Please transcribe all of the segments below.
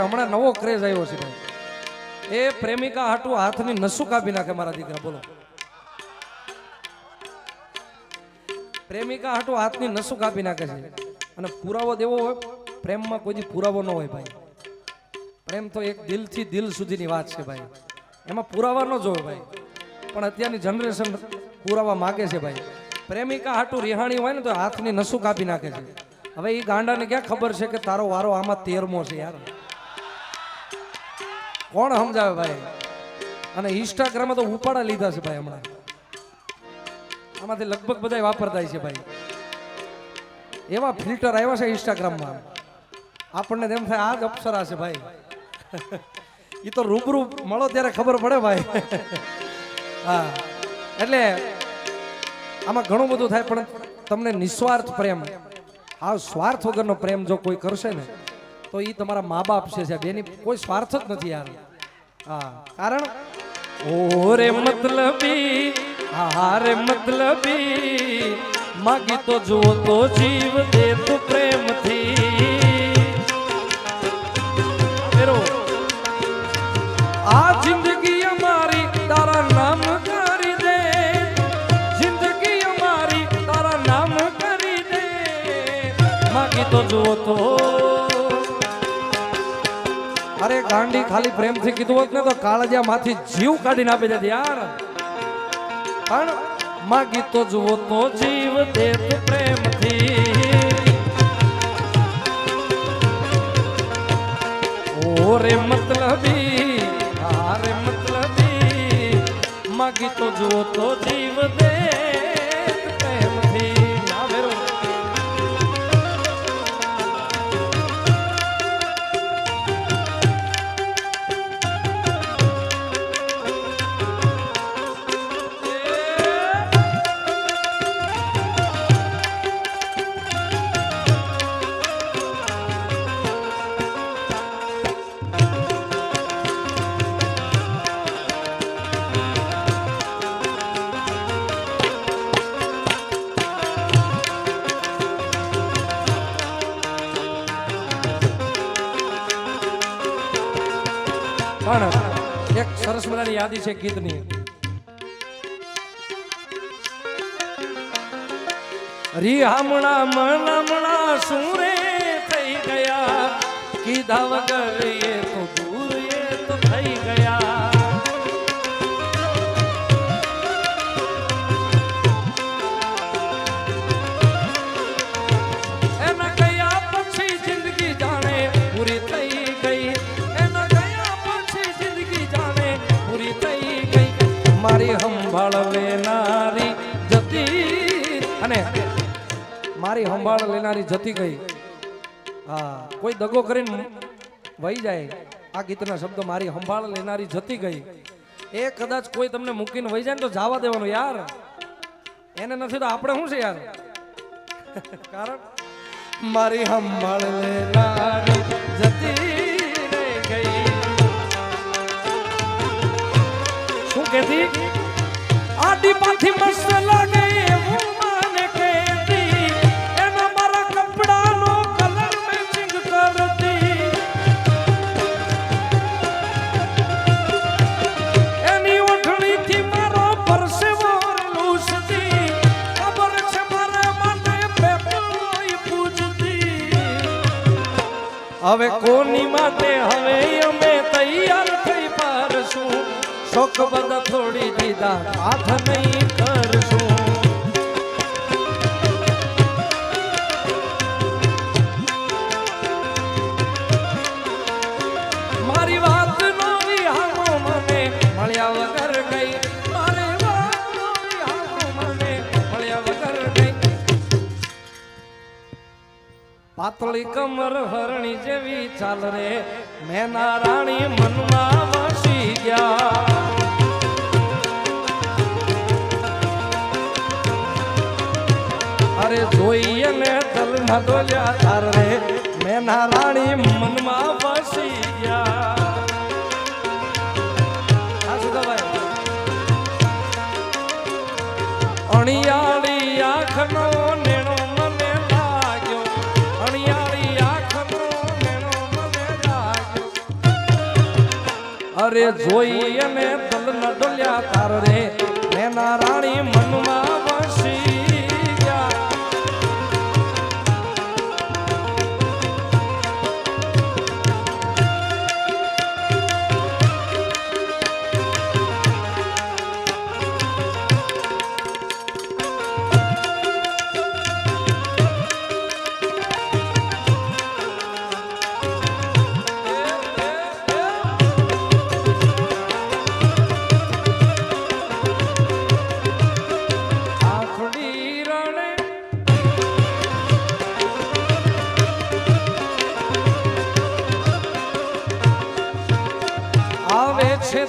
હમણાં નવો ક્રેઝ આવ્યો છે ભાઈ. એ પ્રેમિકા હાટુ હાથની નસું કાપી નાખે મારા દીકરા, બોલો. પ્રેમિકા હાટુ હાથની નસું કાપી નાખે છે. અને પુરાવો દેવો હોય, પ્રેમમાં કોઈ પુરાવો ન હોય ભાઈ. પ્રેમ તો એક દિલથી દિલ સુધીની વાત છે ભાઈ. એમાં પુરાવા ન જોવે ભાઈ. પણ અત્યારની જનરેશન પુરાવા માગે છે ભાઈ. પ્રેમિકા હાટુ રિહાણી હોય ને તો હાથની નસું કાપી નાખે છે. હવે એ ગાંડાને ક્યાં ખબર છે કે તારો વારો આમાં તેરમો છે યાર? કોણ સમજાવે ભાઈ? અને ઇન્સ્ટાગ્રામ તો ઉપાડા લીધા છે ભાઈ હમણાં. આમાંથી લગભગ બધા વાપરતા છે ભાઈ. એવા ફિલ્ટર આવ્યા છે ઇન્સ્ટાગ્રામમાં આપણને તેમ થાય આ જ અપ્સરા છે ભાઈ. એ તો રૂબરૂ મળો ત્યારે ખબર પડે ભાઈ. હા. એટલે આમાં ઘણું બધું થાય, પણ તમને નિસ્વાર્થ પ્રેમ. આ સ્વાર્થ વગરનો પ્રેમ જો કોઈ કરશે ને તો એ તમારા મા બાપ છે. સાહેબ એની કોઈ સ્વાર્થ જ નથી યાર. હા. કારણ? ઓરે મતલબી હારે મતલબી, માગી તો જુઓ તો જીવ દે તું પ્રેમથી. આ જિંદગી અમારી તારા નામ કરી દે. જિંદગી અમારી તારા નામ કરી દે. માગી તો જુઓ તો અરે ગાંડી ખાલી પ્રેમથી કીધું હોત ને તો કાળજા માંથી જીવ કાઢીને આપી દેતી યાર. પણ માગી તો જુઓ તો જીવ દે પ્રેમથી. ઓરે મતલબી હારે મતલબી માગી તો જુઓ તો જીવ દે પણ એક સરસ મજાની યાદી છે ગીતની. રી હમણા મણ હમણા શું થઈ ગયા. કીધા વગર એ તો મારી સંભાળ લેનારી જતી. અને મારી સંભાળ લેનારી જતી ગઈ. હા, કોઈ દગો કરીને વહી જાય, આ ગીતના શબ્દ મારી સંભાળ લેનારી જતી ગઈ. એ કદાચ કોઈ તમને મૂકીને વહી જાય ને તો જવા દેવાનું યાર. એને નથી તો આપણે શું છે યાર? કારણ મારી સંભાળ લેનારી જતી શું કહેતી આડી પાથી મસ્ત લાગે મારા માટે પૂજતી. હવે કોની માટે? હવે અમે તૈયાર થઈ પારશું. શોખ બધા દીધા હાથ નહીં કરશું. મારી વાત નો વિહામો મને, મળ્યા વગર મને, મળ્યા વગર ગઈ પાતળી કમર હરણી જેવી ચાલ રે. મેના રાણી મનમાં વસી ગયા. ના ડોલ્યા તાર રે મેના રાણી મનમાં વસી ગયા. અણિયાળી આંખનો નેણો મને લાગ્યો. અણિયાળી આંખનો નેણો મને લાગ્યો. અરે જોઈ અને દલ ન ડોલ્યા તાર રે મેના રાણી મનમાં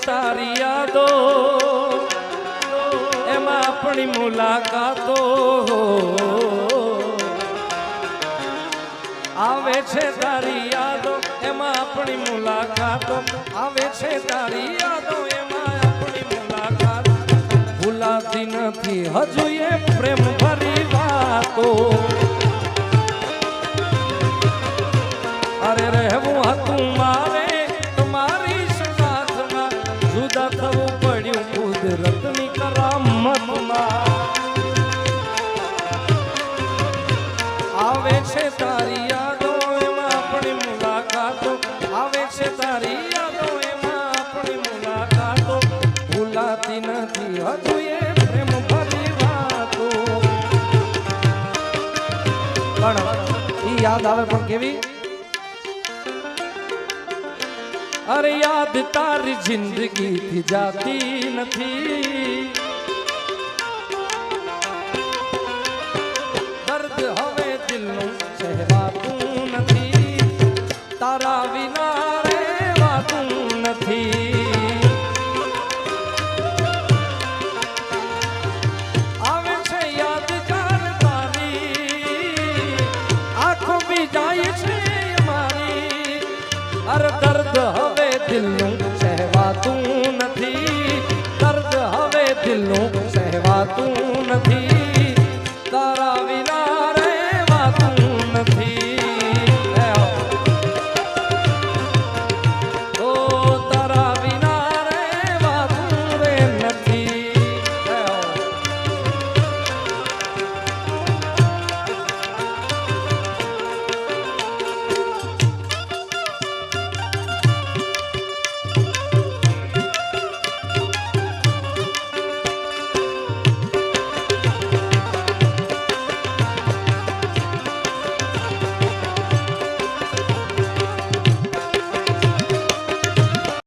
તારી યાદો એમાં આપણી મુલાકાતો આવે છે તારી યાદો એમાં આપણી મુલાકાતો આવે છે તારી યાદો એમાં આપણી મુલાકાત. ભૂલાતી નથી, હજુ એ પ્રેમ ભરી વાતો. કુદરતની કરામતમાં આવે છે તારી યાદો એમાં મુલાકાતો. આવે છે તારી યાદો એમાં મુલાકાતો. ભૂલાતી નથી એ પ્રેમ ભરી વાતો. પણ યાદ આવે પણ કેવી? અરે યાદ તારી જિંદગીથી જાતી નથી.